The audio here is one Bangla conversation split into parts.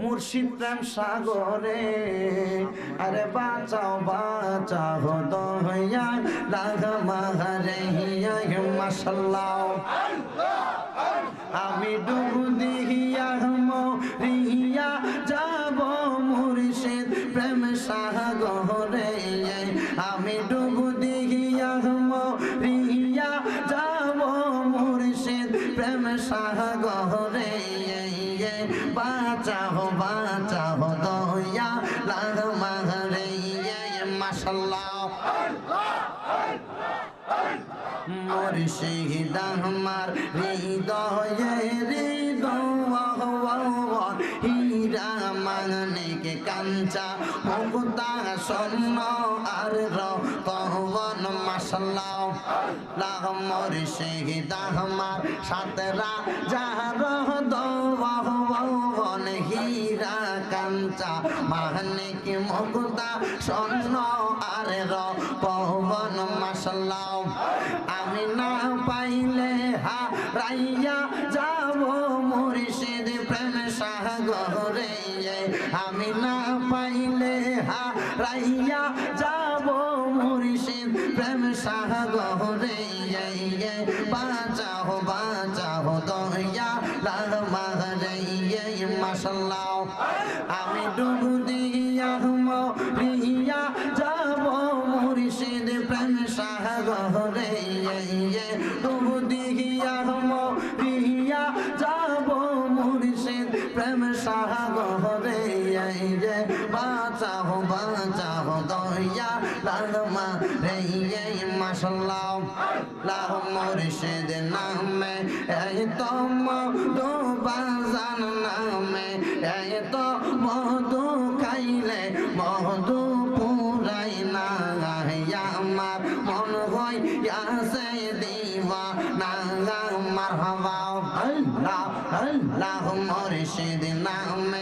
মুর্শিদ প্রেম সাগরে। আরে বাঁচাও বাঁচাও দয়া লাগ মাহারে, হিয়া মাসাল্লাহ আমি ডুবু দিহিয়া মরিয়া যাব মুর্শিদ প্রেম সাগরে। আমি ডুবু দিহিয়া মরিয়া যাব মুর্শিদ প্রেম সাগরে। বাঁচাও বাঁচাও দয়া লাগ মাহরে মাসাল্লাহ মুর্শিদ আমার হৃদয়ে হৃদয় হীরা মানিক কাঞ্চা, মুক্তা স্বর্ণ আর রতন মাসাল্লাহ লাহ মুর্শিদ আমার সাতরা যার মানিক মুক্তা স্বর্ণ আর রতন মাসাল্লাহ আমি না পাইলে হা রাইয়া যাব মুর্শিদ প্রেম সাগরে। আমি না পাইলে হা রাইয়া যাব মুর্শিদ প্রেম সাগরে বাঁচাও বাঁচাও দয়া লাল মাহরে মাসাল্লাহ আমি ডুবু দিয়া রিয়া যাব মুর্শিদ প্রেম সাগরে ডুবু দিয়া রিয়া যাব মুর্শিদ প্রেম সাগরে। বাঁচাও বাঁচাও দয়া লাল মারে মাসাল্লাহ লাহ মুর্শিদ নামে এই তো মধু বাজান নামে এই তো মধু খাইলে মধু পুরাই না আমার মন হই আসে দিবা না আমার হওয়া আল্লাহ আল্লাহ মুর্শিদ নামে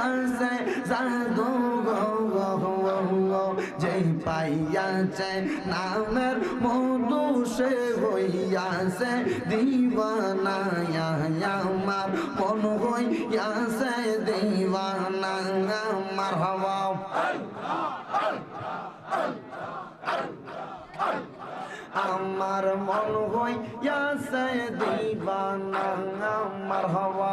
রাসে জাদু গো গো গো যে পাইয়াছে, নামের মধু সে হইয়াছে। দিবানা আমার মন হইয়াছে দিবানা আমার হওয়া। আমার মন হইয়াছে দিবানা আমার হওয়া।